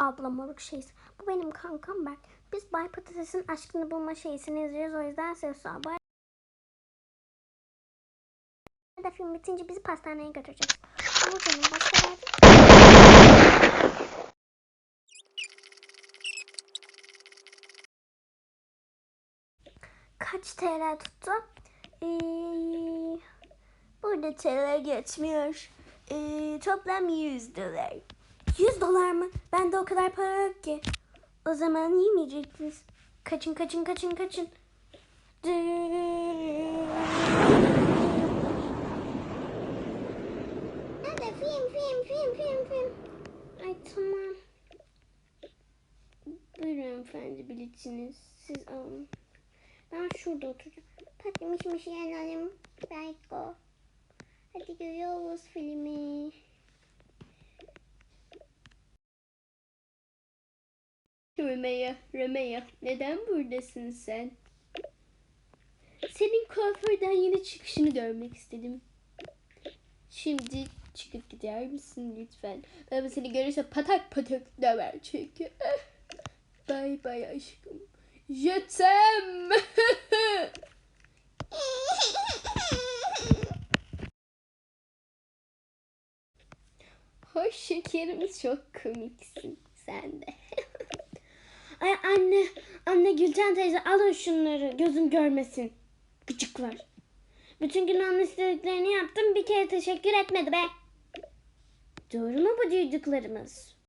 abla moruk şeysi. Bu benim kankam Berk. Biz Bay Patates'in aşkını bulma şeysini izliyoruz. O yüzden ses abi. da film bitince bizi pastaneye götürecek. Ama canım başka. Kaç TL tuttu? Ee, burada TL geçmiyor. Ee, toplam 100 dolar. 100 dolar mı? Bende o kadar para yok ki. O zaman yemeyecektiniz. Kaçın kaçın kaçın kaçın. Hadi film film film film film. Ay tamam. Buyurun efendi biletiniz. Siz alın. Ben şurada oturacağım. Patlamış mış yanalım. Belko. Hadi görüyoruz filmi. Römeya, Römeya, neden buradasın sen? Senin kuaförden yeni çıkışını görmek istedim. Şimdi çıkıp gider misin lütfen? Baba seni görürse patak patak döver çünkü. Bay bay aşkım. Jötem. Hoş şekerimiz çok komiksin sen de. Anne, anne Gülten teyze alın şunları. Gözüm görmesin. Gıcıklar. Bütün gün onun istediklerini yaptım. Bir kere teşekkür etmedi be. Doğru mu bu duyduklarımız?